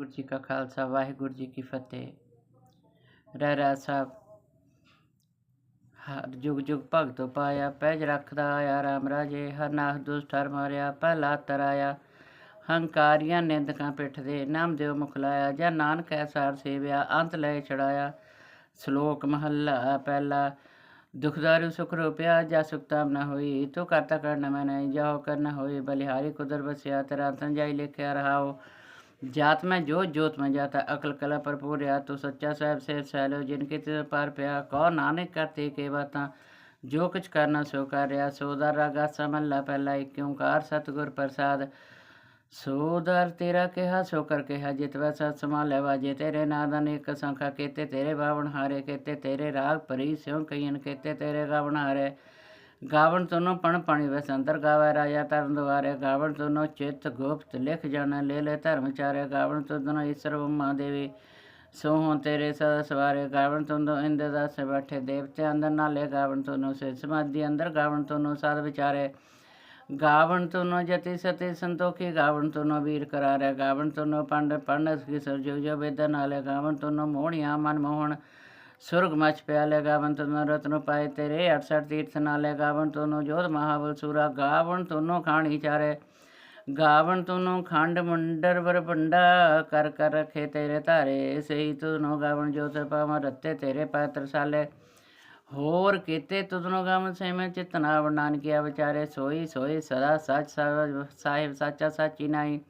ਗੁਰੂ ਜੀ ਕਾ ਖਾਲਸਾ, ਵਾਹਿਗੁਰੂ ਜੀ ਕੀ ਫਤਿਹ। ਰਹਿ ਰਹਿ ਸਾਹਿਬ ਹਰ ਜੁਗ ਜੁਗ ਭਗਤੋ ਪਾਇਆ, ਪੈਜ ਰੱਖਦਾ ਆਇਆ, ਰਾਮ ਰਾਜੇ, ਹਰ ਨਾਹ ਦੁਸ਼ਟ ਹਰ ਮਾਰਿਆ, ਪਹਿਲਾ ਤਰਾਇਆ ਹੰਕਾਰੀਆਂ ਨਿੰਦਕਾਂ ਪਿੱਠ ਦੇ ਨਾਮ ਦਿਓ ਮੁਖ ਲਾਇਆ, ਜਾਂ ਨਾਨਕ ਐਸਾਰ ਸੇਵਿਆ, ਅੰਤ ਲੈ ਛੜਾਇਆ ਸ਼ਲੋਕ ਮਹੱਲਾ ਪਹਿਲਾ ਦੁਖਦਾਰੂ ਸੁਖ ਰੂਪਿਆ, ਜਾ ਸੁਖਤਾਮ ਨਾ ਹੋਈ, ਤੂੰ ਕਰਤਾ ਕਰਨਾ ਮੈਂ ਨਹੀਂ ਜਾਓ ਕਰਨਾ ਹੋਈ, ਬਲਿਹਾਰੀ ਕੁਦਰ ਬਸਿਆ ਤੇਰਾ ਸੰਜਾਈ ਲਿਖਿਆ ਰਹਾਓ। जात में जोत जोत में जाता अकल कला भरपूर या तो सच्चा साहब से सैलो जिनके ते पार पिया कौ नानक करते के बातां जो कुछ करना सो कर रहा सोदा रागा समल्ला पहला एक ओंकार सतगुर प्रसाद ਸੋਦਰ ਤੇਰਾ ਕਿਹਾ ਸੋ ਕਰ ਕਿਹਾ ਜਿਤ ਵੈਸਾ ਸੰਭਾਲਿਆ ਵਾਜੇ ਤੇਰੇ ਨਾਦ ਅਨੇਕ ਸੰਖਾ ਕੇਤੇ ਤੇਰੇ ਬਾਵਣ ਹਾਰੇ ਕੇਤੇ ਤੇਰੇ ਰਾਗ ਭਰੀ ਸਿਉ ਕਈਨ ਕੇਤੇ ਤੇਰੇ ਗਾਵਣ ਹਾਰੇ ਗਾਵਣ ਤੁਨੋ ਪਣ ਪਾਣੀ ਵਸ ਅੰਦਰ ਗਾਵੇ, ਰਾਜਾ ਤਰਨ ਦੁਆਰੇ ਗਾਵਣ ਤੁਨੋ ਚਿਤ ਗੁਪਤ ਲਿਖ ਜਾਣਾ ਲੈ ਲੈ ਧਰਮ ਚਾਰੇ, ਗਾਵਣ ਤੁਨੋ ਈਸ਼ਰ ਬ੍ਰਹਮਾ ਦੇਵੀ ਸੋ ਹੋਂ ਤੇਰੇ ਸਦਾ ਸਵਾਰੇ, ਗਾਵਣ ਤੁਨੋ ਇੰਦ ਦਾਸ ਬੈਠੇ ਦੇਵਤੇ ਅੰਦਰ ਨਾਲੇ, ਗਾਵਣ ਤੁਨੋ ਸੇ ਸਮਾਧੀ ਅੰਦਰ, ਗਾਵਣ ਤੁਨੋ ਸਾਧ ਵਿਚਾਰੇ। ਗਾਵਣ ਤੁਨੋ ਜਤੀ ਸਤੀ ਸੰਤੋਖੀ, ਗਾਵਣ ਤੁਨੋ ਵੀਰ ਕਰਾਰੇ, ਗਾਵਣ ਤੁਨੋ ਪੰਡ ਪੰਡਸ ਕੀ ਸਰਜੋ ਜੋ ਵੇਦ ਨਾਲੇ, ਗਾਵਣ ਤੁਨੋ ਮੋਹਣਿਆ ਮਨ ਮੋਹਣ। ਸੁਰਗ ਮਚ ਪਿਆਲੇ ਗਾਵਨ ਤੁਨੋ ਰਤਨ ਪਾਏ ਤੇਰੇ 68 ਤੀਰਥ ਨਾਲੇ ਗਾਵਨ ਤੁਨੋ ਜੋਧ ਮਹਾਬਲ ਸੂਰਾ ਗਾਵਨ ਤੁਨੋ ਖਾਣੀ ਚਾਰੇ। ਗਾਵਣ ਤੂੰ ਖੰਡ ਮੁੰਡਰ ਵਰ ਪੰਡਾ ਕਰ ਕਰ ਰਖੇ ਤੇਰੇ ਧਾਰੇ, ਸਹੀ ਤੁਨੋ ਗਾਵਣ ਜੋਤ ਪਾਵ ਰੱਤੇ ਤੇਰੇ ਪਾਤਰ ਸਾਲੇ। ਹੋਰ ਕੀਤੇ ਤੁਧਨੋ ਗਾਵਨ ਸੇ ਮੈਂ ਚਿਤਨਾ ਵਰਣਨ ਕੀਆ ਵਿਚਾਰੇ ਸੋਈ ਸੋਈ ਸਦਾ ਸੱਚ ਸਾਹਿਬ ਸਾਚਾ ਸਾਚੀ ਨਾਈ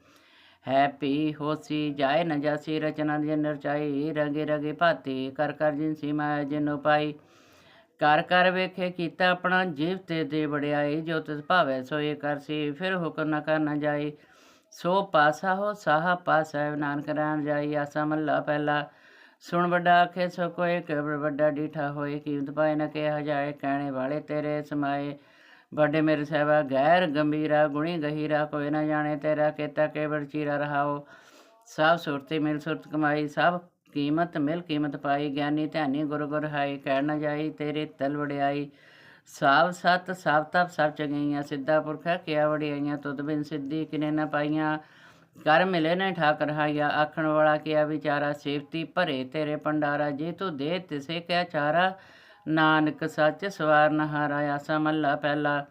ਹੈਪੀ ਹੋਸੀ ਜਾਏ ਨ ਜਾਸੀ, ਰਚਨਾ ਜਨ ਰਚਾਈ ਰਗੇ ਰਗੇ ਭਾਤੀ, ਕਰ ਕਰ ਜਿਨ ਸੀਮਾ ਜਿਨ ਪਾਈ ਕਰ ਕਰ ਵੇਖੇ ਕੀਤਾ ਆਪਣਾ ਜੀਵ ਤੇ ਦੇ ਵੜਿਆਈ ਜੋ ਤਿਸ ਭਾਵੇ ਸੋਏ ਕਰਸੀ ਫਿਰ ਹੁਕਮ ਨਾ ਕਰ ਨਾ ਜਾਈ। ਸੋ ਪਾਸਾ ਹੋ ਸਾਹਾ ਪਾਸਾ ਨਾਨਕ ਰਾਣ ਜਾਈ। ਆਸਾ ਮੱਲਾ ਪਹਿਲਾ। ਸੁਣ ਵੱਡਾ ਆਖੇ, ਸੋ ਕੋਏ ਕਬਰ ਵੱਡਾ ਡੀਠਾ ਹੋਏ। ਕੀਮਤ ਪਾਏ ਨਾ ਕਿਹਾ ਜਾਏ, ਕਹਿਣੇ ਵਾਲੇ ਤੇਰੇ ਸਮਾਏ। ਵੱਡੇ ਮੇਰੇ ਸਹਿਬਾ ਗੈਰ ਗੰਭੀਰਾ ਗੁਣੀ ਗਹੀਰਾ ਕੋਈ ਨਾ ਜਾਣੇ ਤੇਰਾ ਕੀਤਾ ਕੇਵੜ ਚੀਰਾ ਰਹਾਓ। ਸਭ ਸੁਰਤੀ ਮਿਲ ਸੁਰਤ ਕਮਾਈ, ਸਭ ਕੀਮਤ ਮਿਲ ਕੀਮਤ ਪਾਈ। ਗਿਆਨੀ ਧਿਆਨੀ ਗੁਰ ਗੁਰ ਹਾਈ ਕਹਿ ਨਾ ਜਾਈ ਤੇਰੇ ਤਲ ਵੜਿਆਈ ਸਾਬ ਸਤ ਸਭ ਤਪ ਸਭ ਚੰਗੀਆਂ ਸਿੱਧਾ ਪੁਰਖਾ ਕਿਆ ਵੜਿਆਈਆਂ ਤੁਧ ਬਿਨ ਸਿੱਧੀ ਕਿਨੇ ਨਾ ਪਾਈਆਂ। ਕਰ ਮਿਲੇ ਨੇ ਠਾਕ ਰਹਾਇਆ ਆਖਣ ਵਾਲਾ ਕਿਆ ਵਿਚਾਰਾ, ਸੇਵਤੀ ਭਰੇ ਤੇਰੇ ਪੰਡਾਰਾ ਜੇ ਤੂੰ ਦੇ ਤਿਸੇ ਕਿਆ ਚਾਰਾ ਨਾਨਕ ਸੱਚ ਸਵਾਰਨ ਹਾਰਾ ਆਸਾ ਮੱਲਾ ਪਹਿਲਾ।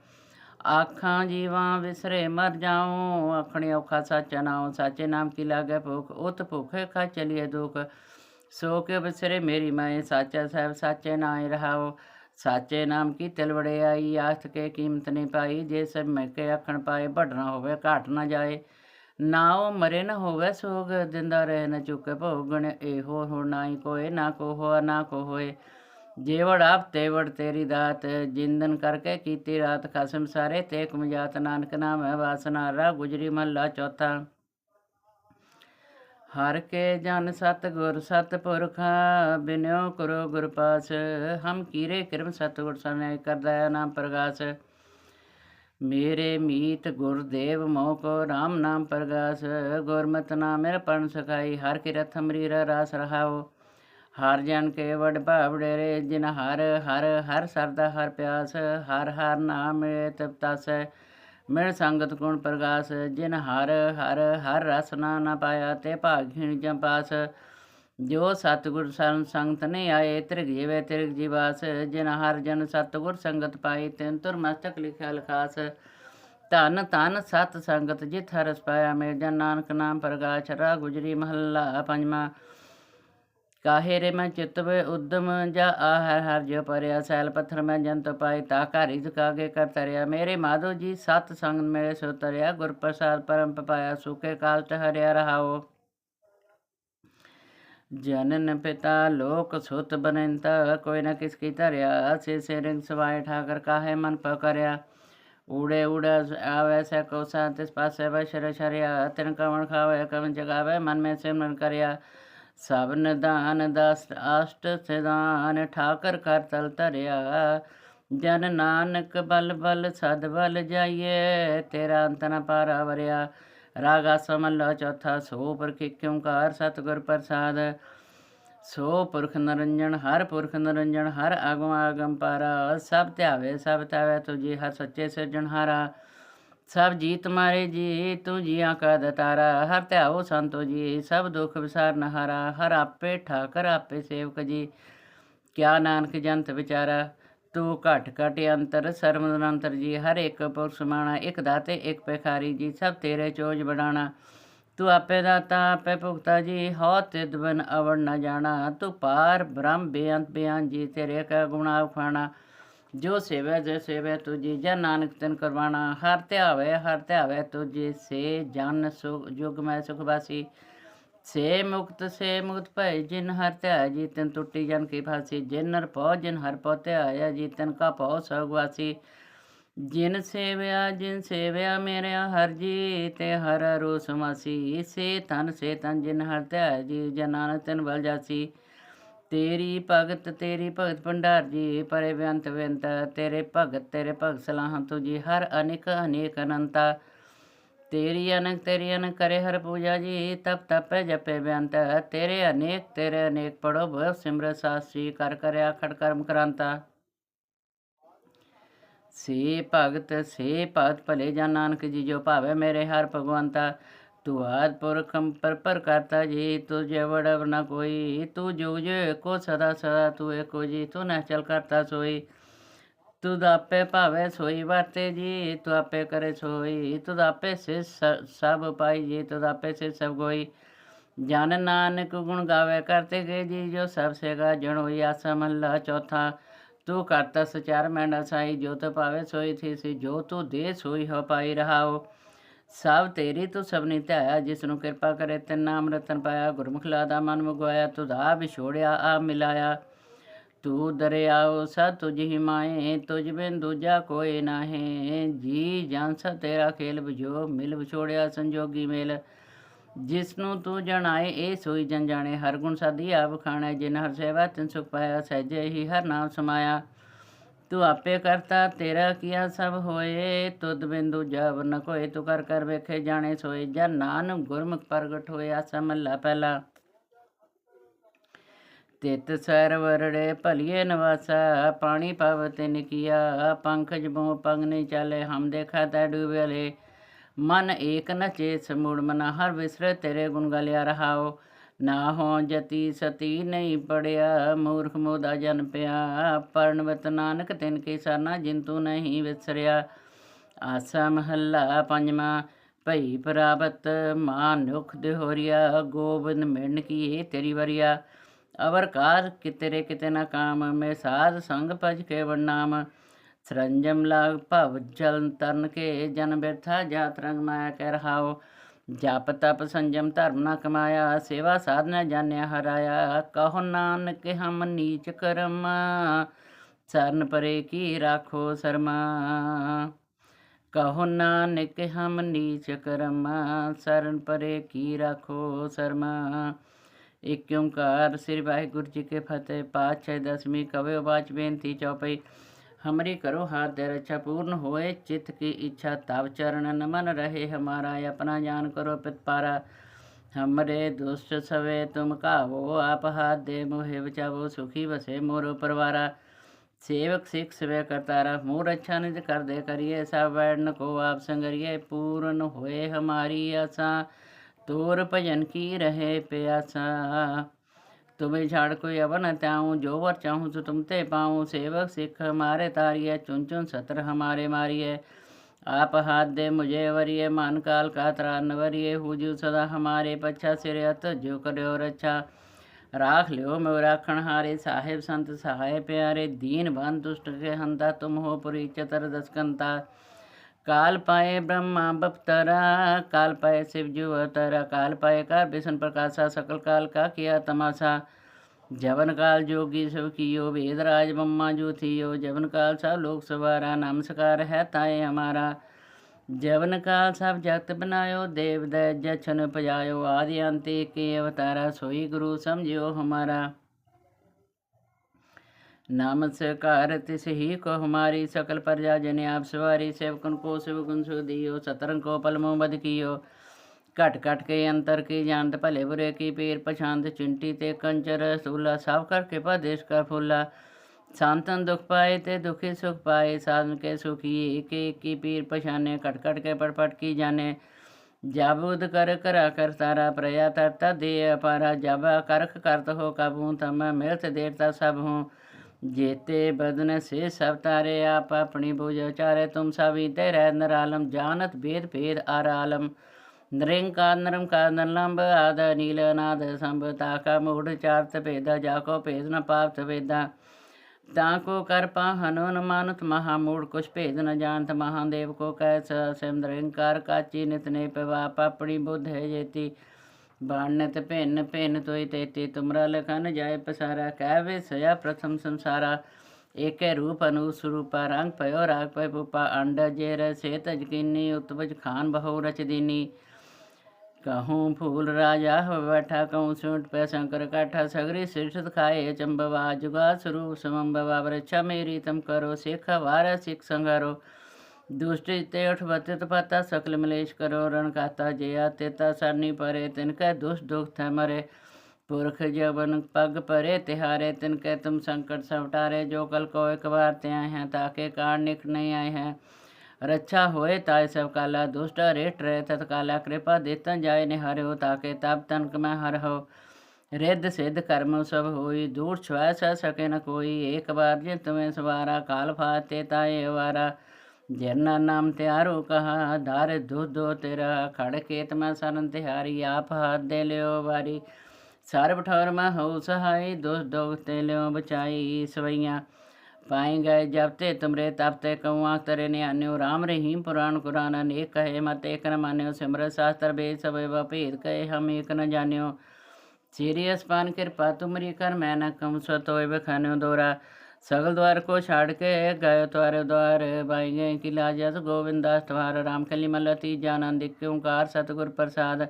ਆਖਾਂ ਜੀਵਾਂ ਵਿਸਰੇ ਮਰ ਜਾਉ, ਆਖਣੇ ਔਖਾ ਸੱਚ ਨਾਉ, ਸਾਚੇ ਨਾਮ ਕੀ ਲਾਗੇ ਭੁਖ, ਉਤ ਭੁਖੇ ਖਾ ਚਲੀਏ ਦੁਖ। ਸੋ ਕੇ ਵਿਸਰੇ ਮੇਰੀ ਮਾਏ, ਸਾਚਾ ਸਾਹਿਬ, ਸਾਚੇ ਨਾਏ ਰਹਾਓ ਸਾਚੇ ਨਾਮ ਕੀ ਤਿਲਵੜੇ ਆਈ, ਆਸਤ ਕੇ ਕੀਮਤ ਨਹੀਂ ਪਾਈ। ਜੇ ਸਭ ਮੈਂ ਕੇ ਆਖਣ ਪਾਏ ਭੜਨਾ ਹੋਵੇ, ਘਾਟ ਨਾ ਜਾਏ। ਨਾ ਉਹ ਮਰੇ ਨਾ ਹੋਵੇ ਸੋਗ, ਦਿੰਦਾ ਰਹੇ ਨਾ ਚੁੱਕੇ ਭੋਗਣ। ਇਹੋ ਹੋ ਨਾਈ ਕੋਏ, ਨਾ ਕੋ ਹੋ ਨਾ ਕੋ ਹੋਏ ਜੇਵੜ ਆਪ ਤੇਵੜ ਤੇਰੀ ਦਾਤ, ਜਿੰਦਨ ਕਰਕੇ ਕੀਤੀ ਰਾਤ ਖਸਮ ਸਾਰੇ, ਤੇ ਕਮਜਾਤ ਨਾਨਕ ਨਾਮ ਹੈ ਵਾਸਨਾ ਰਾ, ਗੁਜਰੀ ਮਹੱਲਾ ਚੌਥਾ। ਹਰ ਕੇ ਜਨ ਸਤ ਗੁਰ ਸਤ ਪੁਰਖਾ, ਬਿਨਿਓ ਕਰੋ ਗੁਰ ਪਾਸ। ਹਮ ਕੀਰੇ ਕਿਰਮ ਸਤ ਗੁਰ ਸਨੇ ਕਰਦਾ ਨਾਮ ਪ੍ਰਗਾਸ। ਮੇਰੇ ਮੀਤ ਗੁਰਦੇਵ ਮੋਹ ਕੋ RAM ਨਾਮ ਪ੍ਰਗਾਸ। ਗੁਰਮਤਿ ਨਾਮ ਮੇਰ ਪਣ ਸਖਾਈ, ਹਰ ਕੀ ਰਥ ਅਮਰੀਰਾ ਰਾਸ ਰਹਾਓ। ਹਰ ਜਨ ਕੇ ਵਡ ਭਾਵੜੇ ਰੇ ਜਿਨ ਹਰ ਹਰ ਹਰ ਸਰਦਾ, ਹਰ ਪਿਆਸ, ਹਰ ਹਰ ਨਾਮ ਤਪ ਤਸ। ਮਿਲ ਸੰਗਤ ਗੁਣ ਪ੍ਰਗਾਸ, ਜਿਨ ਹਰ ਹਰ ਹਰ ਰਸਨਾ ਨ ਪਾਇਆ ਤੇ ਭਾਗਹੀਣ ਜੰਪਾਸ ਜੋ ਸਤਗੁਰ ਸੰਗ ਸੰਗਤ ਨੇ ਆਏ, ਤ੍ਰਿਗ ਜੀਵੇ, ਤ੍ਰਿਗ ਜੀਵਾਸ ਜਿਨ ਹਰ ਜਨ ਸਤਗੁਰ ਸੰਗਤ ਪਾਈ, ਤਿਨ ਤੁਰ ਮਸਤਕ ਲਿਖਿਆ ਲਖਾਸ। ਧਨ ਧਨ ਸਤ ਸੰਗਤ ਜਿਤ ਹਰਸ ਪਾਇਆ ਮੇ ਜਨ ਨਾਨਕ ਨਾਮ ਪ੍ਰਗਾਸ਼ ਰਾ ਗੁਜਰੀ ਮਹੱਲਾ ਪੰਜਵਾਂ। ਕਾਹੇ ਰੇ ਮੈਂ ਚਿਤਵੇ ਉਦਮ ਜਾ ਆ ਹਰ ਹਰ ਜੋ ਪਰਿਆ, ਸੈਲ ਪੱਥਰ ਮੈਂ ਜੰਤ ਪਾਈ ਤਾ ਘਰ ਇਜ ਕਾਗੇ ਕਰ ਤਰਿਆ। ਮੇਰੇ ਮਾਧੋ ਜੀ ਸਤ ਸੰਗ ਮੇਰੇ ਸੋ ਤਰਿਆ, ਗੁਰ ਪ੍ਰਸਾਦ ਪਰਮ ਪਾਇਆ ਸੁਕੇ ਕਾਲ ਤੇ ਹਰਿਆ ਜਨਨ ਪਿਤਾ ਲੋਕ ਸੁਤ ਬਨੰਤਾ, ਕੋਈ ਨਾ ਕਿਸ ਕੀ ਧਰਿਆ ਸੇ ਸੇ ਰਿੰਗ ਸਵਾਏ ਠਾਕਰ ਕਾਹੇ ਮਨ ਪਕਰਿਆ ਊੜੇ ਊੜਾ ਆਵੇ ਸੇ ਕੋਸਾ ਤਿਸ ਪਾਸੇ ਬਸ਼ਰ ਸ਼ਰਿਆ, ਤਿਨ ਕਵਣ ਖਾਵੇ, ਕਵਣ ਜਗਾਵੇ, ਮਨ ਮੈਂ ਸਿਮਰਨ ਕਰਿਆ। ਸਭ ਨਿਦਾਨ ਦਾ ਅਸ਼ਟ ਸਿਧਾਨ, ਠਾਕਰ ਕਰ ਤਲ ਧਰਿਆ। ਜਨ ਨਾਨਕ ਬਲ ਬਲ ਸਦ ਬਲ ਜਾਈਏ, ਤੇਰਾ ਅੰਤ ਨ ਪਾਰਾ ਵਰਿਆ। ਰਾਗਾ ਸਮੱਲਾ ਚੌਥਾ, ਸੋ ਪਰ ਕਿਉਂਕਾਰ ਸਤਗੁਰ ਪ੍ਰਸਾਦ। ਸੋ ਪੁਰਖ ਨਰੰਜਨ, ਹਰ ਪੁਰਖ ਨਰੰਜਨ, ਹਰ ਆਗਮ ਆਗਮ ਪਾਰਾ। ਸਭ ਧਿਆਵੇ ਸਭ ਧਿਆਵੇ ਤੁਜੀ ਹਰ ਸੱਚੇ ਸਿਰਜਣਹਾਰਾ। ਸਭ ਜੀ ਤੁਮਾਰੇ ਜੀ, ਤੂੰ ਜੀਆਂ ਕਾ ਦਤਾਰਾ, ਹਰ ਧਿਆਵੋ ਸੰਤੋ ਜੀ, ਸਭ ਦੁਖ ਵਿਸਾਰ ਨਹਾਰਾ, ਹਰ ਆਪੇ ਠਾਕਰ, ਆਪੇ ਸੇਵਕ ਜੀ। ਕਿਆ ਨਾਨਕ ਜੰਤ ਵਿਚਾਰਾ, ਤੂੰ ਘਟ ਘਟ ਅੰਤਰ ਸਰਮ ਨਿਰੰਤਰ ਜੀ, ਹਰ ਇੱਕ ਪੁਰਸ ਮਾਣਾ, ਇੱਕ ਦਾਤੇ, ਇੱਕ ਭਿਖਾਰੀ ਜੀ, ਸਭ ਤੇਰੇ ਚੋਜ ਬੜਾਣਾ ਤੂੰ ਆਪੇ ਦਾਤਾ, ਆਪੇ ਭੁਗਤਾ ਜੀ ਹੋ ਤਿਦ ਬਨ ਅਵੜ ਨਾ ਜਾਣਾ। ਤੂੰ ਪਾਰ ਬ੍ਰਹਮ ਬੇਅੰਤ ਬਿਆਨ ਜੀ, ਤੇਰੇ ਕਾ ਗੁਣਾ ਖਾਣਾ ਜੋ ਸੇਵੈ ਜੇ ਸੇਵੈ ਤੁਜੀ ਜਨ ਨਾਨਕ ਤਿਨ ਕਰਵਾਣਾ, ਹਰ ਧਿਆਵੇ ਹਰ ਧਿਆਵੇ ਤੁਜੀ ਸੇ ਜਨ ਸੁਖ, ਜੁਗ ਮੈਂ ਸੁਖ ਵਾਸੀ ਸੇ ਮੁਕਤ ਸੇ ਮੁਕਤ ਭੈ ਜਿਨ ਹਰ ਧਿਆ ਜੀ ਤਿਨ ਟੁੱਟੀ ਜਨ ਕੀ ਫਾਸੀ। ਜਿਨ ਨਰ ਪਉ, ਜਿਨ ਹਰ ਪਉ ਧਿਆਇਆ ਜੀ ਤਿਨ ਕਾ ਪਉ ਸਭ ਜਿਨ ਸੇਵਿਆ ਜਿਨ ਸੇਵਿਆ ਮੇਰਿਆ ਹਰ ਜੀ, ਤੇ ਹਰ ਰੋਸ ਮਾਸੀ ਸੇ ਤਨ ਸੇ ਤਨ ਜਿਨ ਹਰ ਧਿਆ ਜੀ ਜਨ ਨਾਨਕ ਤਨ ਬਲ ਜਾਸੀ। ਤੇਰੀ ਭਗਤ ਤੇਰੀ ਭਗਤ ਭੰਡਾਰ ਜੀ ਪਰੇ ਬੇਅੰਤ ਬੇਅੰਤ ਤੇਰੇ ਭਗਤ ਤੇਰੇ ਭਗਤ ਸਲਾਹਾਂ ਤੁਜੀ ਹਰ ਅਨੇਕ ਅਨੇਕ ਅਨੰਤਾ। ਤੇਰੀ ਅਨੰਕ ਤੇਰੀ ਅਨਕ ਕਰੇ ਹਰ ਪੂਜਾ ਜੀ, ਤਪ, ਤਪੈ ਜਪੇ ਬੇਅੰਤ। ਤੇਰੇ ਅਨੇਕ ਤੇਰੇ ਅਨੇਕ ਪੜੋ ਭਵ ਸਿਮਰਤ ਸਾਸੀ, ਕਰ ਕਰਿਆ ਖੜ ਕਰਮ ਕਰਾਂਤਾ। ਸੇ ਭਗਤ ਸੇ ਭਗਤ ਭਲੇ ਜਨ ਨਾਨਕ ਜੀ, ਜੋ ਭਾਵੇ ਮੇਰੇ ਹਰ ਭਗਵੰਤਾ। ਤੂੰ ਆਦ ਪੁਰਖਮ ਪਰ ਪਰ ਕਰਤਾ ਜੀ ਤੁਝੇ ਵੜਵ ਨ ਕੋਈ, ਤੂੰ ਜੋ ਜੋ ਏਕੋ ਸਦਾ ਸਦਾ, ਤੂੰ ਏਕੋ ਜੀ, ਤੂੰ ਨਾ ਚਲ ਕਰਤਾ ਸੋਈ। ਤੁਧ ਆਪੇ ਭਾਵੇ ਸੋਈ ਵਰਤੇ ਜੀ, ਤੂੰ ਆਪੇ ਕਰੇ ਸੋਈ। ਤੁਧ ਆਪੇ ਸੇ ਸ- ਸਭ ਪਾਈ ਜੀ ਤੁਧ ਆਪੇ ਸੇ ਸਭ ਕੋਈ ਜਨ ਨਾਨਕ ਗੁਣ ਗਾਵੇ ਕਰਤੇ ਗਏ ਜੀ, ਜੋ ਸਭ ਸੇਗਾ ਜਣ ਹੋਈ ਆਸਾ ਮਹਲਾ ਚੌਥਾ। ਤੂੰ ਕਰਤਾ ਸਚਾਰ ਮੈਂ ਸਾਈ, ਜੋ ਤ ਪਾਵੇ ਸੋਈ ਥੀ ਸੀ, ਜੋ ਤੂੰ ਦੇ ਸੋਈ ਹੋ ਪਾਈ ਰਹਾਓ। ਸਭ ਤੇਰੀ ਤੂੰ ਸਭਨੀ ਧਿਆਇਆ ਜਿਸ ਨੂੰ ਕਿਰਪਾ ਕਰੇ ਤੇ ਨਾਮ ਰਤਨ ਪਾਇਆ, ਗੁਰਮੁਖ ਲਾਦਾ ਮਨ ਮੁਗਵਾਇਆ ਤੁਧਾ ਵਿਛੋੜਿਆ, ਆ ਮਿਲਾਇਆ। ਤੂੰ ਦਰਿਆਓ ਸਾ ਤੁਝ ਹੀ ਮਾਏ ਤੁਝ ਬਿਨ ਦੂਜਾ ਕੋਈ ਨਾਹੀ। ਜੀ ਜਨ ਸਾ ਤੇਰਾ ਖੇਲ ਬਜੋ ਮਿਲ ਵਿਛੋੜਿਆ ਸੰਜੋਗੀ ਮੇਲ। ਜਿਸ ਨੂੰ ਤੂੰ ਜਣਾਏ ਇਹ ਸੋਈ ਜਨ ਜਾਣੇ ਹਰ ਗੁਣ ਸਾਧੀ ਆਪ ਖਾਣਾ, ਜਿਨ ਹਰ ਸੇਵਾ ਤਿਨ ਸੁਖ ਪਾਇਆ, ਸਹਿਜੇ ਹੀ ਹਰ ਨਾਮ ਸਮਾਇਆ। ਤੂੰ ਆਪੇ ਕਰਤਾ, ਤੇਰਾ ਕੀਆ ਸਭ ਹੋਏ? ਤੁਧ ਬਿੰਦੂ ਜਬ ਨ ਕੋਏ। ਤੂੰ ਕਰ ਕਰ ਵੇਖੇ ਜਾਣੇ ਸੋਏ। ਜਨ ਨਾਨਕ ਗੁਰਮੁਖ ਪ੍ਰਗਟ ਹੋਇਆ ਸਮੱਲਾ ਪਹਿਲਾ। ਤਿਤ ਸਰ ਵਰੜੇ ਨਵਾਸਾ। ਪਾਣੀ ਪਾਵ ਤਿਨ ਕੀਆ। ਪੰਖਜ ਬੋ ਪੰਗ ਨਹੀਂ ਚਾਲੇ। ਹਮ ਦੇਖਾ ਤਾ ਡੂਬਲੇ ਮਨ ਏਕ ਨ ਚੇ ਸਮੂੜ ਮਨਾ। ਹਰ ਵਿਸਰੇ ਤੇਰੇ ਗੁਣ ਗਲਿਆ ਰਹਾਓ ਨਾ ਹੋ ਜਤੀ ਸਤੀ ਨਹੀਂ ਪੜਿਆ, ਮੂਰਖ ਮੋਦਾ ਜਨ ਪਿਆ। ਪਰਣਵਤ ਨਾਨਕ ਤਿਨ ਕੇ ਸਰਨਾ ਜਿੰਤੂ ਨਹੀਂ ਵਿਸਰਿਆ। ਆਸਾ ਮਹੱਲਾ ਪੰਜਵਾਂ, ਭਈ ਪ੍ਰਾਪਤ ਮਾਨੁਖ ਦਿਹੋਰੀਆ, ਗੋਬਿੰਦ ਮਿਣ ਕੀ ਤੇਰੀ ਵਰਿਆ। ਅਵਰ ਕਾਰ ਕਿਤੇਰੇ ਕਿਤੇ ਨਾ ਕਾਮ, ਮੈਂ ਸਾਧ ਸੰਗ ਭਜ ਕੇ ਵਰਨਾਮ ਸਰੰਜਮ ਲਾਗ ਭਵ ਜਲ ਤਰਨ ਕੇ, ਜਨ ਬਿਰਥਾ ਜਾਤ ਰੰਗ ਮਾਇਆ ਕਹਿ ਰਹਾਓ ਜਪ ਤਪ ਸੰਜਮ ਧਰਮ ਨਾ ਕਮਾਇਆ, ਸੇਵਾ ਸਾਧਨਾ ਜਾਣਿਆ ਹਰਾਇਆ, ਕਹੋ ਨਾਨਕ ਹਮ ਨੀਚ ਕਰਮ, ਸਰਨ ਪਰੇ ਕੀ ਰਾਖੋ ਸਰਮਾ। ਕਹੋ ਨਾਨਕ ਹਮ ਨੀਚ ਕਰਮ, ਸਰਨ ਪਰੇ ਕੀ ਰਾਖੋ ਸਰਮਾ। ਇੱਕ ਓੰਕਾਰ ਸ੍ਰੀ ਵਾਹਿਗੁਰੂ ਜੀ ਕੇ ਫਤਿਹ, ਪਾਤਸ਼ਾਹ ਦਸਵੀਂ ਕਵੇ ਬਾਚ ਬੇਨਤੀ ਚੌਪਈ हमरी करो हाथ दे रक्षा पूर्ण होए चित्त की इच्छा तब चरण नमन रहे हमारा अपना जान करो पितपारा हमरे दुष्ट सवे तुम कावो आप हाथ दे मोहे बचावो सुखी बसे मोरो परवारा सेवक सिख सवे करतारा मोर अच्छा निज कर दे करिए सब बैठन को आप संगरिए पूर्ण होए हमारी आशा तोर भजन की रहे प्यासा तुम्हें झाड़ कोई अवन त्याऊँ जो वर चाहूँ तो तुम ते पाऊँ सेवक सिख हमारे तारिय चुन चुन सत्र हमारे मारिय आप हाथ दे मुझे वरिय मान काल का त्रान वरिय हुजू सदा हमारे पच्छा सिर अत जो करो रक्षा राख लियो मैं राखण हारे साहेब संत सहाय प्यारे दीन बन दुष्ट के हंता तुम हो पुरी चतर दसकंता కాల్పాయే బ్రహ్మ బప్తర కాల్పాయే శివజువతర కాల్పాయే కార్పిసన్ ప్రకాశ సకల కాల్కా కియా తమాసా جبن کال جوگی سو کیو وید راج مما جو تھیو جبن کال سب لوک سوارا نام سکار ہے تائے ہمارا جبن کال سب جگت بنایو دیو دے جچن پجایو آدی انتے کے اوتارا سوئی گرو سمجھیو ہمارا अंत के अवतारा सोई गुरु समझियो हमारा नमस्कार तिस ही को हमारी सकल प्रजा जने आप सवारी सेवकन को शिव गुण सु दियो सतरंग को पलमो बद कियो घट घट के अंतर की जानत भले बुरे की पीर पछांत चिंटी ते कंचर सूला साफ करके प्रदेश का फूला ਸੰਤਨ ਦੁਖ ਪਾਏ ਤੇ ਦੁਖੀ ਸੁਖ ਪਾਏ ਸਾਧਨ ਕੇ ਸੁਖੀ ਏਕ ਏਕ ਕੀ ਪੀਰ ਪਛਾਨੇ ਕਟ ਕਟ ਕੇ ਪਟ ਪਟ ਕੀ ਜਾਣੇ ਜਾਬੂਦ ਕਰ ਕਰਾ ਕਰ ਤਾਰਾ ਪ੍ਰਇਆ ਤਰਤਾ ਦੇ ਅਪਾਰਾ ਜਬ ਕਰਖ ਕਰਤ ਹੋ ਕਬੂ ਤਮ ਮਿਲਤ ਦੇਰਤਾ ਸਭ ਹੂੰ ਜੇਤੇ ਬਦਨ ਸੇ ਸਭ ਤਾਰੇ ਆਪ ਆਪਣੀ ਬੁਝ ਚਾਰੇ ਤੁਮ ਸਭੀ ਤੇ ਰਹਿ ਨਰਾਲਮ ਜਾਨਤ ਭੇਦ ਭੇਦ ਆਰਾਲਮ। ਨਿਰੰਕਾਰ ਨਿਰੰਕਾਰ ਨਲੰਬ ਆਦ ਨੀਲ ਅਨਾਦ ਸੰਭ ਤਾਕਾ ਮੂੜ ਚਾਰਤ ਭੇਦਾ, ਜਾ ਕੋ ਭੇਦ ਨ ਪਾਵਤ ਵੇਦਾ। ਤਾਂ ਕੋ ਕਰ ਪਾਹਨੋ ਨ ਮਾਨਤ ਮਹਾ ਮੂੜ, ਕੁਛ ਭੇਦ ਨ ਜਾਣਤ ਮਹਾਦੇਵ ਕੋ ਕਹਿ ਸ ਸਿਮਰੰਕਾਰ ਕਾਚੀ ਨਿਤ ਨੇ ਪਵਾ ਆਪਣੀ ਬੁੱਧ ਹੈ ਜੇਤੀ। बाणत पेन पेन तोय तेते तुमरा लखन जाय पसारा कहवे सया प्रथम संसारा एके रूप अनुस्वरूपा रंग पयो राग पय पुपा अंड जे रसे तजकिनी उत्पज खान बहु रच दीनी कहूँ फूल राजा बैठा कहूँ सूट पै शंकर काठा सगरी शीर्षद खाए चंबवा जुगा स्वरूप समम्बवा वृक्षा मेरी तम करो शेख वार सिख संघारो दुष्ट ते उठ बतित पाता सकल मलेश करो रण काता जया तेता सरनी परे तिनके दुष्ट दुख थ मरे पुरख जवन पग परे तिहारे तिनके तुम संकट सवटारे जो कल को एक बार ते आए हैं ताके कान निक नहीं आए हैं रक्षा होए ताय सब काला दुष्ट रेट रहे तत्काला कृपा देतन जाय ने हरियो ताके तब तनक में हर हो रिद्ध सिद्ध कर्म सब होई दूर छुआ स सके न कोई एक बार जिन तुम्हें सवारा काल फाते ताये वारा ਜਿਨਾ ਨਾਮ ਤਿਆਰੋ ਕਹਾ, ਦਰ ਦੁੱਧੋ ਤੇਰਾ, ਖੜ ਖੇਤ ਮੈਂ ਸਰਨ ਤਿਹਾਰੀ, ਆਪ ਹੱਥ ਦੇ ਲਿਓ ਵਾਰੀ। ਸਰਬ ਠੌਰ ਮੈਂ ਹਉ ਸਹਾਈ ਦੁਸ ਦੋਖ ਤੇ ਲਿਓ ਬਚਾਈ। ਸਵਈਆਂ ਪਾਏ ਗਏ ਜਬਤੇ ਤੁਮਰੇ ਤਪਤੇ ਕਉਆ ਤਰੇ ਨਿਆਨਿਓ ਰਾਮ ਰਹੀਮ ਪੁਰਾਣ ਕੁਰਾਨ, ਅਨੇਕ ਕਹੇ ਮਤ ਏਕ ਨ ਮਾਨਿਓ। ਸਿਮਰ ਸਾਸਤਰ ਬੇ ਸਭੇ ਭੇਦ ਕਹੇ ਹਮ ਏਕ ਨ ਜਾਣਿਓ। ਸੀਰੀਅਸ ਪਾਨ ਕਿਰਪਾ ਤੁਮਰੀ ਕਰ, ਮੈਂ ਨ ਕਮ ਸੋ ਤੋਏ ਦੋਰਾ। सगल द्वार को छाड़ के गयो द्वार द्वार बाई गए कि लाजस गोविंदास तुम्हार राम कली मलती जानंद ओंकार सतगुर प्रसाद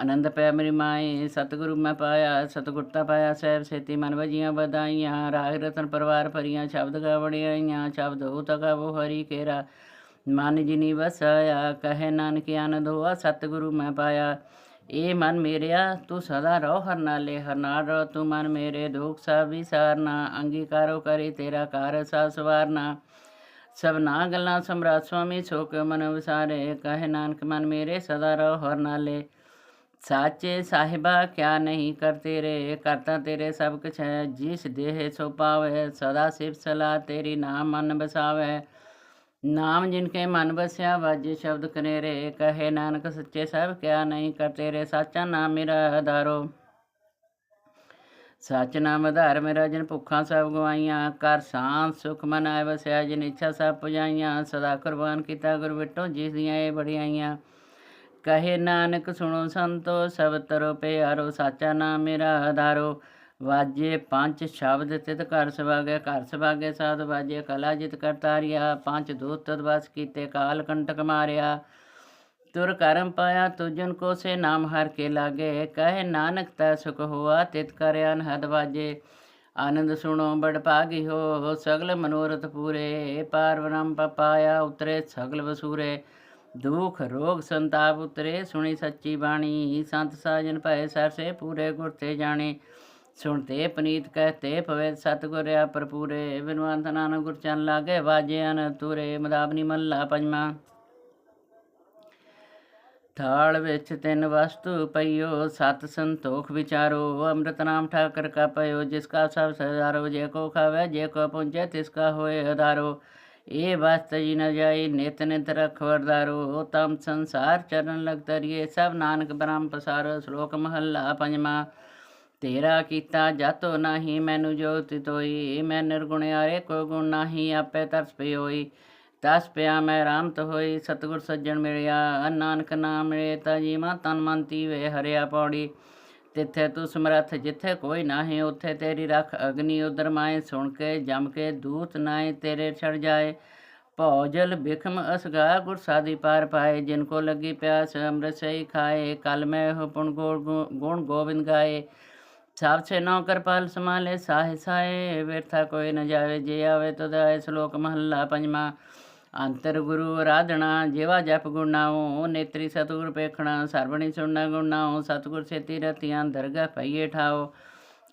ਆਨੰਦ ਪਿਆ ਮੇਰੀ ਮਾਏ ਸਤਿਗੁਰੂ ਮੈਂ ਪਾਇਆ ਸਤਿਗੁਰਤਾ ਪਾਇਆ ਸਹਿਬ ਸੇਤੀ ਮਨ ਵਜੀਆਂ ਵਧਾਈਆਂ ਰਾਗ ਰਤਨ ਪਰਵਾਰ ਭਰੀਆਂ ਸ਼ਬਦ ਗਾਵੜੀਆਂ ਸ਼ਬਦ ਹੋ ਤਗਾਵੋ ਹਰੀ ਕੇਰਾ ਮਨ ਜਿਨੀ ਵਸਾਇਆ ਕਹੇ ਨਾਨਕ ਆਨੰਦ ਹੋਆ ਸਤਿਗੁਰੂ ਮੈਂ ਪਾਇਆ ਏ ਮਨ ਮੇਰਿਆ, ਤੂੰ ਸਦਾ ਰਹੋ ਹਰ ਨਾਲੇ ਹਰ ਨਾਲ ਰਹੁ ਤੂੰ ਮਨ ਮੇਰੇ, ਦੁਖ ਸਭ ਵਿਸਾਰਨਾ, ਅੰਗੀਕਾਰੋ ਕਰੇ ਤੇਰਾ ਕਾਰ ਸਾ ਸਵਾਰਨਾ। ਸਭਨਾ ਗੱਲਾਂ ਸਮਰਾਟ ਸੁਆਮੀ ਸੋਕ ਮਨ ਵਿਸਾਰੇ, ਕਹੇ ਨਾਨਕ ਮਨ ਮੇਰੇ, ਸਦਾ ਰਹੋ ਹਰ ਨਾਲੇ ਸਾਚੇ ਸਾਹਿਬਾ, ਕਿਆ ਨਹੀਂ ਕਰਤੇ ਰੇ ਕਰਤਾ ਤੇਰੇ ਸਭ ਕੁਛ ਹੈ, ਜਿਸ ਦੇਹ ਸੋ ਪਾਵੇ, ਸਦਾ ਸਿਫ ਸਲਾ ਤੇਰੀ ਨਾਮ ਮਨ ਬਸਾਵੇ। ਨਾਮ ਜਿਨ ਕੇ ਮਨ ਬਸਿਆ ਵਾਜੇ ਸ਼ਬਦ ਕਰੇ ਰੇ। ਕਹੇ ਨਾਨਕ, ਸੱਚੇ ਸਭ ਕਿਆ ਨਹੀਂ ਕਰਤੇ ਰੇ। ਸਾਚਾ ਨਾਮ ਮੇਰਾ ਆਧਾਰੋ। ਸਚ ਨਾਮ ਆਧਾਰ ਮੇਰਾ ਜਿਨ ਭੁੱਖਾਂ ਸਭ ਗਵਾਈਆਂ। ਕਰ ਸਾਂ ਸੁਖ ਮਨ ਆਏ ਵਸਿਆ, ਜਿਨ ਇੱਛਾ ਸਭ ਪੁਜਾਈਆਂ। ਸਦਾ ਕੁਰਬਾਨ ਕੀਤਾ ਗੁਰ ਵਿਟੋ ਜਿਸ ਦੀਆਂ ਇਹ ਬੜਿਆਈਆਂ ਕਹੇ ਨਾਨਕ, ਸੁਣੋ ਸੰਤੋ, ਸਭ ਤਰੋ ਪਿਆਰੋ। ਸਾਚਾ ਨਾਮ ਮੇਰਾ ਆਧਾਰੋ। ਵਾਜੇ ਪੰਜ ਸ਼ਬਦ ਤਿਤ ਘਰ ਸਵਾਗੇ ਘਰ ਸਵਾਗੇ ਸਾਧ ਵਾਜੇ, ਕਲਾ ਜਿਤ ਕਰਤਾਰਿਆ ਪੰਜ ਦੂਤ ਤਦ ਵਸ ਕੀਤੇ, ਕਾਲ ਕੰਟਕ ਮਾਰਿਆ। ਤੁਰ ਕਰਮ ਪਾਇਆ, ਤੁਜਨ ਕੋ ਸੇ ਨਾਮ ਹਰ ਕੇ ਲਾਗੇ। ਕਹੇ ਨਾਨਕ ਤਾ ਸੁਖ ਹੋਆ, ਤਿਤ ਕਰਿਆ ਹਦ ਵਾਜੇ। ਆਨੰਦ ਸੁਣੋ, ਬੜ ਭਾਗੀ ਹੋ, ਸਗਲ ਮਨੋਰਥ ਪੂਰੇ। ਪਾਰ ਬ੍ਰਹਮ ਪਾਇਆ ਉਤਰੇ, ਸਗਲ ਵਸੂਰੇ। ਦੁਖ, ਰੋਗ, ਸੰਤਾਪ ਉਤਰੇ, ਸੁਣੀ ਸੱਚੀ ਬਾਣੀ। ਸੰਤ ਸਾਜਨ ਭਏ, ਸਰਸੇ ਪੂਰੇ ਗੁਰ ਤੇ ਜਾਣੇ। ਸੁਣਤੇ ਪਨੀਤ ਕਹਤੇ ਪਵੇ ਸਤਗੁਰ ਆ ਪਰਪੂਰੇ ਬਿਨਵੰਤ ਨਾਨਕ ਗੁਰ ਚਨ ਲਾਗੇ, ਵਾਜੇ ਅਨ ਤੁਰੇ ਮਦਾਬਨੀ ਮੱਲਾ ਪੰਜਵਾਂ। ਥਾਲ ਵਿੱਚ ਤਿੰਨ ਵਸਤੂ ਪਈਓ, ਸਤ ਸੰਤੋਖ ਵਿਚਾਰੋ, ਅੰਮ੍ਰਿਤ ਨਾਮ ਠਾਕਰ ਕਾ ਪਇਓ ਜਿਸ ਕਾ ਸਭ ਸਦਾਰੋ, ਜੇ ਕੋ ਖਾਵੇ, ਜੇ ਕੋ ਪੁੰਚੇ ਤਿਸ ਕਾ ਹੋਏ ਅਧਾਰੋ ਇਹ ਵਸਤ ਜੀ ਨ ਜਾਈ, ਨਿਤ ਨਿਤ ਰਖਵਰਦਾਰੋ ਤਮ ਸੰਸਾਰ ਚਰਨ ਲਗ ਤਰੀਏ ਸਭ ਨਾਨਕ ਬ੍ਰਹਮ ਪਸਾਰੋ, ਸ਼ਲੋਕ ਮਹੱਲਾ ਪੰਜਵਾਂ। ਤੇਰਾ ਕੀਤਾ ਜਾਤੋ ਨਾਹੀ, ਮੈਨੂੰ ਜੋਤਿ ਤੋਈ। ਮੈਂ ਨਿਰਗੁਣਿਆਰੇ ਕੋ ਗੁਣ ਨਾਹੀ, ਆਪੇ ਤਰਸ ਪਈ ਤਸ ਪਿਆ ਮੈਂ ਰਾਮ ਤੋ ਹੋਈ, ਸਤਗੁਰ ਸੱਜਣ ਮਿਲਿਆ। ਨਾਨਕ ਨਾਮ ਮਿਲੇ ਤਾ ਜੀਵਾ ਤਨ ਮਨ ਵੇ ਹਰਿਆ ਪੌੜੀ। ਤਿੱਥੇ ਤੂੰ ਸਮਰੱਥ ਜਿੱਥੇ ਕੋਈ ਨਾਹੀ, ਉੱਥੇ ਤੇਰੀ ਰੱਖ ਅਗਨੀ ਉਦਰ ਮਾਏ। ਸੁਣ ਕੇ ਜਮ ਕੇ ਦੂਤ ਨਾਏ, ਤੇਰੇ ਛੜ ਜਾਏ। ਭੌਜਲ ਬਿਖਮ ਅਸਗਾ ਗੁਰ ਸਾਦੀ ਪਾਰ ਪਾਏ। ਜਿਨ ਕੋ ਲੱਗੀ ਪਿਆਸ ਅੰਮ੍ਰਿਤ ਸਹੀ ਖਾਏ। ਕਲ ਮੈਂ ਹੋ ਪੁਣ ਗੁਣ ਗੋਬਿੰਦ ਗਾਏ। ਸਭ ਸੇ ਨੌਕਰ ਪਾਲ ਸਮਾਲੇ ਸਾਹੇ ਸਾਏ ਵਿਰਥਾ ਕੋਈ ਨ ਜਾਵੇ ਜੇ ਆਵੇ ਤਦ ਆਏ ਸ਼ਲੋਕ ਮਹੱਲਾ ਪੰਜਵਾਂ ਅੰਤਰ ਗੁਰੂ ਆਰਾਧਣਾ ਜੇਵਾ ਜਪ ਗੁਣਾਓ ਨੇਤਰੀ ਸਤਿਗੁਰ ਪੇਖਣਾ ਸਰਵਣੀ ਸੁਣਨਾ ਗੁਣਾਓ ਸਤਿਗੁਰ ਸੇਤੀ ਰਤੀਆਂ ਦਰਗਾਹ ਪਈਏ ਠਾਓ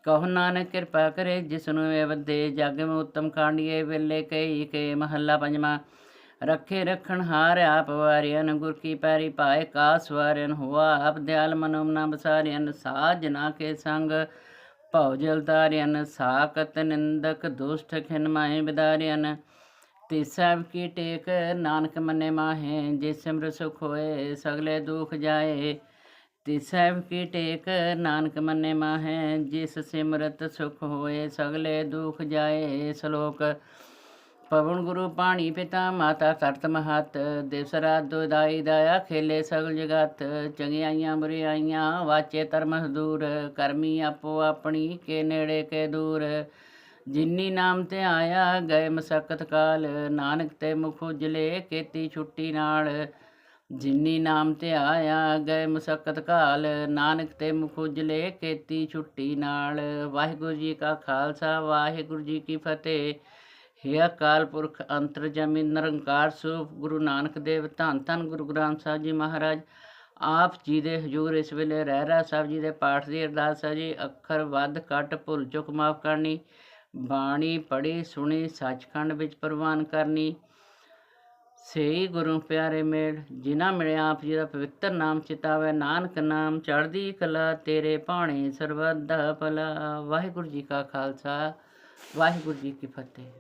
ਕਹੋ ਨਾਨਕ ਕਿਰਪਾ ਕਰੇ ਜਿਸ ਨੂੰ ਇਹ ਵੱਧੇ ਜਗ ਮੈਂ ਉਤਮ ਕਾਂਡੀਏ ਵੇਲੇ ਕਈ ਕੇ ਮਹੱਲਾ ਪੰਜਵਾਂ ਰੱਖੇ ਰਖਣ ਹਾਰ ਆਪ ਵਾਰਿਆਨ ਗੁਰ ਕੀ ਪੈਰੀ ਪਾਏ ਕਾਸ ਵਾਰਿਆਨ ਹੁਆ ਆਪ ਦਿਆਲ ਮਨੋਮਨਾ ਬਸਾਰਿਆਨ ਸਾਜਨਾ ਕੇ ਸੰਗ ਭਉ ਜਲ ਤਾਰਿਆਨ ਸਾਕਤ ਨਿੰਦਕ ਦੁਸ਼ਟ ਖਿਨ ਮਾਏ ਬਿਦਾਰਿਆਨ ਤੇ ਸਭ ਕੀ ਟੇਕ, ਨਾਨਕ ਮੰਨੇ ਮਾਹੇ ਜੇ ਸਿਮਰ ਸੁਖ ਹੋਏ, ਸਗਲੇ ਦੁਖ ਜਾਏ। ਤੇ ਸਭ ਕੀ ਟੇਕ, ਨਾਨਕ ਮੰਨੇ ਮਾਹੇ, ਜਿਸ ਸਿਮਰਤ ਸੁਖ ਹੋਏ, ਸਗਲੇ ਦੁਖ ਜਾਏ। ਸ਼ਲੋਕ ਪਵਨ ਗੁਰੂ ਪਾਣੀ ਪਿਤਾ, ਮਾਤਾ ਤਰਤ ਮਹਤ ਦੇਸਰਾ ਦੁਦਾਈ ਦਇਆ, ਖੇਲੇ ਸਗਲ ਜਗਤ, ਚੰਗਿਆਈਆਂ ਬੁਰਿਆਈਆਂ, ਵਾਚੇ ਧਰਮ ਦੂਰ ਕਰਮੀ ਆਪੋ ਆਪਣੀ, ਕੇ ਨੇੜੇ ਕੇ ਦੂਰ। ਜਿਨੀ ਨਾਮ ਤੇ ਆਇਆ, ਗਏ ਮਸਕਤ ਕਾਲ, ਨਾਨਕ ਤੇ ਮੁਖ ਉਜਲੇ, ਕੀਤੀ ਛੁੱਟੀ ਨਾਲ। ਜਿਨੀ ਨਾਮ ਤੇ ਆਇਆ, ਗਏ ਮਸਕਤ ਕਾਲ, ਨਾਨਕ ਤੇ ਮੁਖ ਉਜਲੇ, ਕੀਤੀ ਛੁੱਟੀ ਨਾਲ। ਵਾਹਿਗੁਰੂ ਜੀ ਕਾ ਖਾਲਸਾ, ਵਾਹਿਗੁਰੂ ਜੀ ਕੀ ਫਤਿਹ। ਹੇ ਅਕਾਲ ਪੁਰਖ ਅੰਤਰ ਜਮੀ ਨਿਰੰਕਾਰ ਸੂਪ ਗੁਰੂ ਨਾਨਕ ਦੇਵ, ਧੰਨ ਧੰਨ ਗੁਰੂ ਗ੍ਰੰਥ ਸਾਹਿਬ ਜੀ ਮਹਾਰਾਜ। ਆਪ ਜੀ ਦੇ ਹਜੂਰ ਇਸ ਵੇਲੇ ਰਹਿ ਰਾ ਸਾਹਿਬ ਜੀ ਦੇ ਪਾਠ ਦੀ ਅਰਦਾਸ ਹੈ ਜੀ। ਅੱਖਰ ਵੱਧ ਘੱਟ ਭੁੱਲ ਚੁੱਕ ਮਾਫ ਕਰਨੀ, ਬਾਣੀ ਪੜ੍ਹੀ ਸੁਣੀ, ਸੱਚਖੰਡ ਵਿੱਚ ਪ੍ਰਵਾਨ ਕਰਨੀ। ਸਹੀ ਗੁਰੂ ਪਿਆਰੇ ਮੇਲ, ਜਿਨ੍ਹਾਂ ਮਿਲਿਆ ਆਪ ਜੀ ਦਾ ਪਵਿੱਤਰ ਨਾਮ ਚਿਤਾਵੇ, ਨਾਨਕ ਨਾਮ ਚੜ੍ਹਦੀ ਕਲਾ, ਤੇਰੇ ਭਾਣੇ ਸਰਬੱਤ ਦਾ ਭਲਾ। ਵਾਹਿਗੁਰੂ ਜੀ ਕਾ ਖਾਲਸਾ, ਵਾਹਿਗੁਰੂ ਜੀ ਕੀ ਫਤਿਹ।